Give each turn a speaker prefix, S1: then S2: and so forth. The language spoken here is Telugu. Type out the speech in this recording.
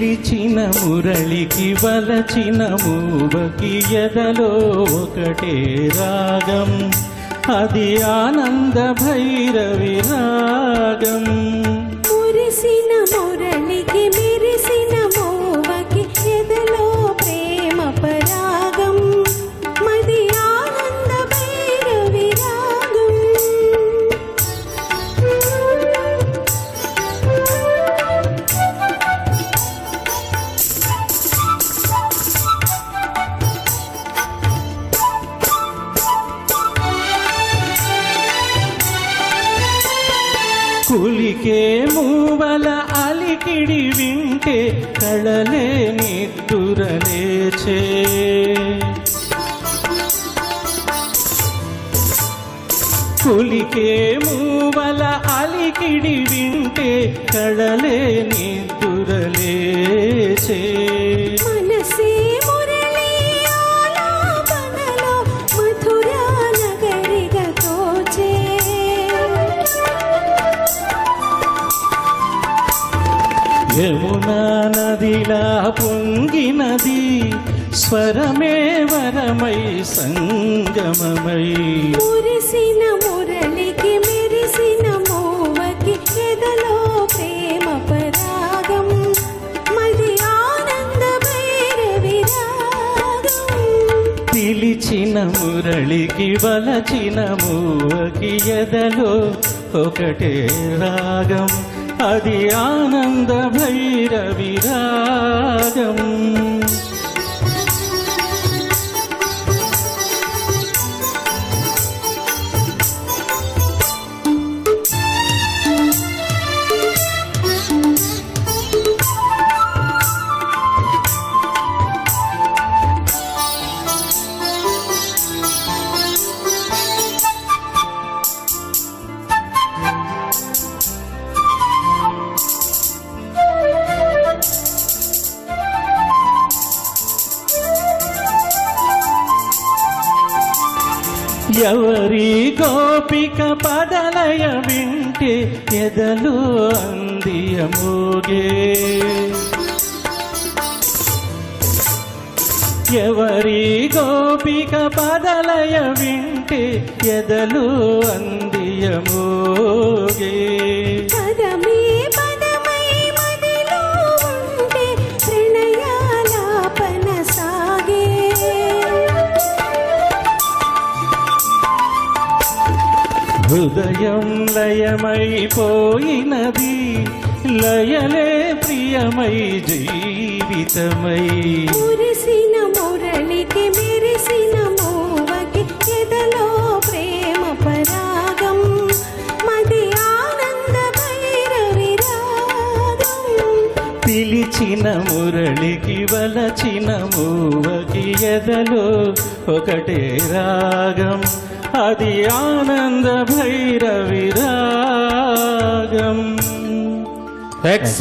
S1: పిలిచిన మురళికి వలచిన మూవకి ఎదలో ఒకటే రాగం. అది ఆనంద భైరవి రాగం. కులికే మూవల అలికిడి వింటే కళలే నిద్దురలేచే కులికే మూవల అలికిడి వింటే కళలే నిద్దురలేచే యమునా నదిలా పొంగినది స్వరమే వరమై సంగమమై.
S2: మురిసిన మురళికి మెరిసిన మోవకి ఎదలో ప్రేమ పరాగం. మది ఆనంద
S1: పిలిచిన మురళికి వలచిన మూవకి ఎదలో ఒకటే రాగం. అది ఆనంద భైరవి ఎవరి గోపిక పదలయ వింటే ఎదలు అందియమోగే ఎవరి గోపిక పదలయ వింటే ఎదలు అందియమోగే హృదయం లయమైపోయినది లయలే ప్రియమై జీవితమై.
S2: మురిసిన మురళికి మెరిసిన మోవకి ఎదలో ప్రేమ పరాగం మది
S1: పిలిచిన మురళికి వలచిన మూవకి ఎదలో ఒకటే రాగం అది ఆనంద భైరవిరాగం ఎక్స్